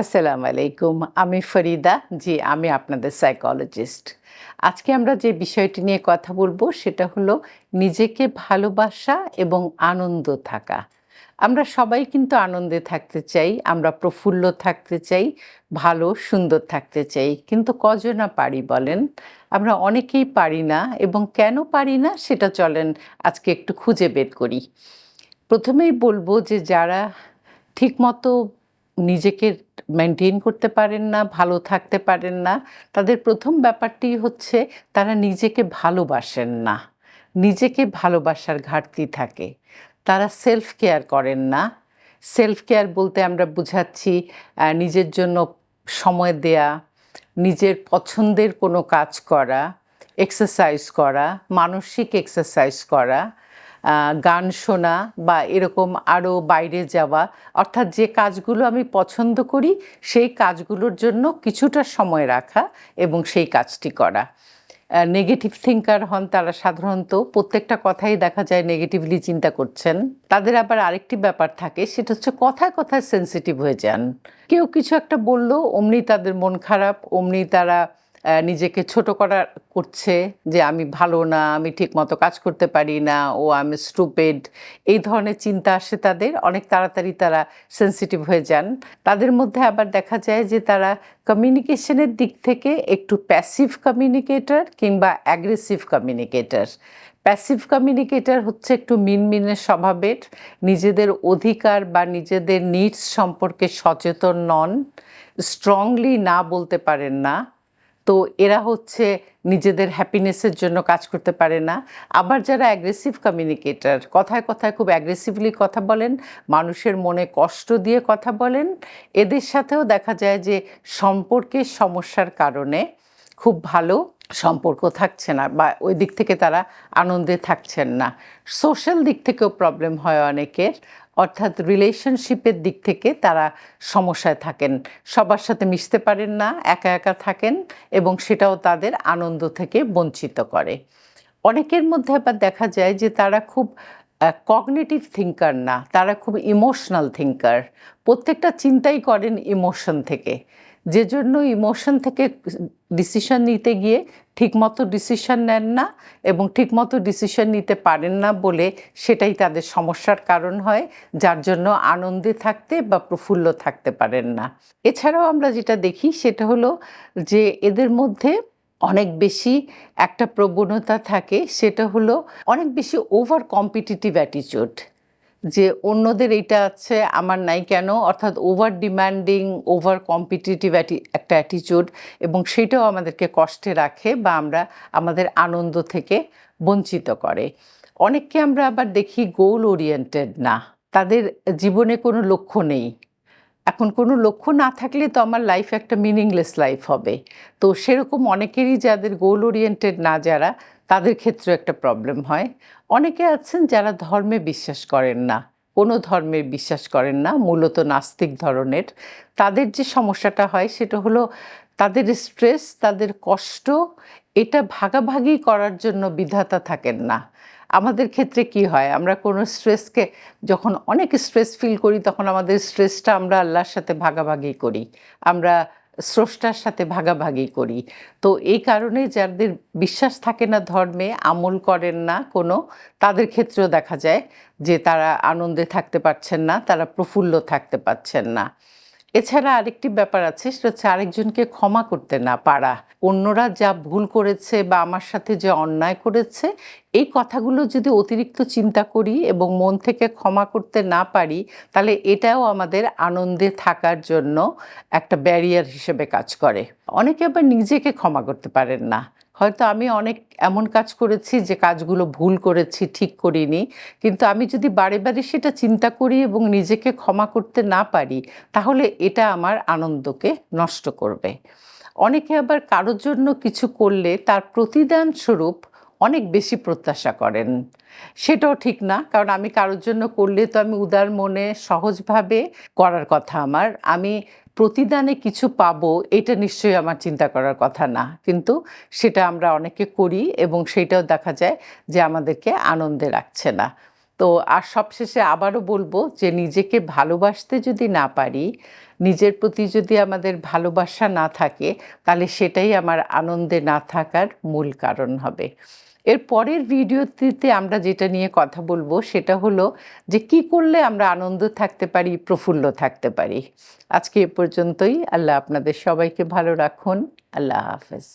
আসসালামু আলাইকুম, আমি ফরিদা, জি, আমি আপনাদের সাইকোলজিস্ট আজকে আমরা যে বিষয়টি নিয়ে কথা বলব সেটা হলো নিজেকে ভালোবাসা এবং আনন্দ থাকা। আমরা সবাই কিন্তু আনন্দে থাকতে চাই, আমরা প্রফুল্ল থাকতে চাই, ভালো, সুন্দর থাকতে চাই। কিন্তু কজনা পারি বলেন? আমরা অনেকেই পারি না এবং কেন পারি না সেটা চলেন আজকে একটু খুঁজে বের করি। প্রথমেই বলব যে যারা ঠিকমতো নিজেকে মেনটেন করতে পারেন না, ভালো থাকতে পারেন না। তাদের প্রথম ব্যাপারটি হচ্ছে তারা নিজেকে ভালোবাসেন না। নিজেকে ভালোবাসার ঘাটতি থাকে। তারা সেলফ কেয়ার করেন না। সেলফ কেয়ার বলতে আমরা বুঝাচ্ছি নিজের জন্য সময় দেয়া, নিজের পছন্দের কোনো কাজ করা এক্সারসাইজ করা, মানসিক এক্সারসাইজ করা গান শোনা বা এরকম আরও বাইরে যাওয়া, অর্থাৎ যে কাজগুলো আমি পছন্দ করি, সেই কাজগুলোর জন্য কিছুটা সময় রাখা এবং সেই কাজটি করা। নেগেটিভ থিঙ্কার হন তারা সাধারণত প্রত্যেকটা কথাই দেখা যায় নেগেটিভলি চিন্তা করছেন। তাদের আবার আরেকটি ব্যাপার থাকে, সেটা হচ্ছে কথায় কথায় সেন্সিটিভ হয়ে যান। কেউ কিছু একটা বলল, অমনি তাদের মন খারাপ, অমনি তারা নিজেকে ছোট করা করছে যে আমি ভালো না, আমি ঠিকমতো কাজ করতে পারি না, ও আমি স্টুপেড এই ধরনের চিন্তা আসে তাদের। অনেক তাড়াতাড়ি তারা সেন্সিটিভ হয়ে যান। তাদের মধ্যে আবার দেখা যায় যে তারা কমিউনিকেশনের দিক থেকে একটু প্যাসিভ কমিউনিকেটর কিংবা অ্যাগ্রেসিভ কমিউনিকেটর প্যাসিভ কমিউনিকেটর হচ্ছে একটু মিনমিনে স্বভাবের, নিজেদের অধিকার বা নিজেদের নিডস সম্পর্কে সচেতন নন স্ট্রংলি না বলতে পারেন না। তো এরা হচ্ছে নিজেদের হ্যাপিনেসের জন্য কাজ করতে পারে না। আবার যারা অ্যাগ্রেসিভ কমিউনিকেটর কথায় কথায় খুব অ্যাগ্রেসিভলি কথা বলেন, মানুষের মনে কষ্ট দিয়ে কথা বলেন, এদের সাথেও দেখা যায় যে সম্পর্কের সমস্যার কারণে খুব ভালো সম্পর্ক থাকছে না বা ওই দিক থেকে তারা আনন্দে থাকছেন না। সোশ্যাল দিক থেকেও প্রবলেম হয় অনেকের। অর্থাৎ রিলেশনশিপের দিক থেকে তারা সমস্যায় থাকেন। সবার সাথে মিশতে পারেন না, একা একা থাকেন এবং সেটাও তাদের আনন্দ থেকে বঞ্চিত করে। অনেকের মধ্যে আবার দেখা যায় যে তারা খুব কগনেটিভ থিঙ্কার না, তারা খুব ইমোশনাল থিঙ্কার প্রত্যেকটা চিন্তাই করেন ইমোশন থেকে। যে জন্য ইমোশন থেকে ডিসিশন নিতে গিয়ে ঠিকমতো ডিসিশন নেন না এবং ঠিকমতো ডিসিশন নিতে পারেন না বলে সেটাই তাদের সমস্যার কারণ হয়, যার জন্য আনন্দে থাকতে বা প্রফুল্ল থাকতে পারেন না। এছাড়াও আমরা যেটা দেখি সেটা হলো যে এদের মধ্যে অনেক বেশি একটা প্রবণতা থাকে, সেটা হলো অনেক বেশি ওভার কম্পিটিটিভ অ্যাটিচিউড যে অন্যদের এইটা আছে, আমার নাই কেন? অর্থাৎ ওভার ডিমান্ডিং ওভার কম্পিটিটিভ একটা অ্যাটিচিউড এবং সেটাও আমাদেরকে কষ্টে রাখে বা আমরা আমাদের আনন্দ থেকে বঞ্চিত করে। অনেককে আমরা আবার দেখি গোল ওরিয়েন্টেড না। তাদের জীবনে কোনো লক্ষ্য নেই। এখন কোনো লক্ষ্য না থাকলে তো আমার লাইফ একটা মিনিংলেস লাইফ হবে। তো সেরকম অনেকেরই যাদের গোল ওরিয়েন্টেড না যারা তাদের ক্ষেত্রে একটা প্রবলেম হয়। অনেকে আছেন যারা ধর্মে বিশ্বাস করেন না, কোনো ধর্মের বিশ্বাস করেন না, মূলত নাস্তিক ধরনের। তাদের যে সমস্যাটা হয় সেটা হলো তাদের স্ট্রেস তাদের কষ্ট, এটা ভাগাভাগি করার জন্য বিধাতা থাকেন না। আমাদের ক্ষেত্রে কি হয়, আমরা কোনো স্ট্রেসকে যখন অনেক স্ট্রেস ফিল করি, তখন আমাদের স্ট্রেসটা আমরা আল্লাহর সাথে ভাগাভাগি করি। আমরা স্রষ্টার সাথে ভাগাভাগি করি। তো এই কারণে যাদের বিশ্বাস থাকে না ধর্মে, আমল করেন না কোনো, তাদের ক্ষেত্রেও দেখা যায় যে তারা আনন্দে থাকতে পারছেন না, তারা প্রফুল্ল থাকতে পারছেন না। এছাড়া আরেকটি ব্যাপার আছে, সেটা হচ্ছে আরেকজনকে ক্ষমা করতে না পারা। অন্যরা যা ভুল করেছে বা আমার সাথে যে অন্যায় করেছে, এই কথাগুলো যদি অতিরিক্ত চিন্তা করি এবং মন থেকে ক্ষমা করতে না পারি, তাহলে এটাও আমাদের আনন্দে থাকার জন্য একটা ব্যারিয়ার হিসেবে কাজ করে। অনেকে আবার নিজেকে ক্ষমা করতে পারেন না। হয়তো আমি অনেক এমন কাজ করেছি যে কাজগুলো ভুল করেছি, ঠিক করিনি। কিন্তু আমি যদি বারে বারে সেটা চিন্তা করি এবং নিজেকে ক্ষমা করতে না পারি, তাহলে এটা আমার আনন্দকে নষ্ট করবে। অনেকে আবার কারোর জন্য কিছু করলে তার প্রতিদান স্বরূপ অনেক বেশি প্রত্যাশা করেন। সেটাও ঠিক না, কারণ আমি কারোর জন্য করলে তো আমি উদার মনে, সহজভাবে করার কথা আমার। আমি প্রতিদানে কিছু পাব, এটা নিশ্চয়ই আমার চিন্তা করার কথা না। কিন্তু সেটা আমরা অনেকে করি এবং সেটাও দেখা যায় যে আমাদেরকে আনন্দে রাখছে না। তো আর সবশেষে আবারও বলব যে নিজেকে ভালোবাসতে যদি না পারি, নিজের প্রতি যদি আমাদের ভালোবাসা না থাকে, তাহলে সেটাই আমার আনন্দে না থাকার মূল কারণ হবে। এর পরের ভিডিওটিতে আমরা যেটা নিয়ে কথা বলব সেটা হলো যে কি করলে আমরা আনন্দ থাকতে পারি, প্রফুল্ল থাকতে পারি। আজকে এ পর্যন্তই। আল্লাহ আপনাদের সবাইকে ভালো রাখুন। আল্লাহ হাফেজ।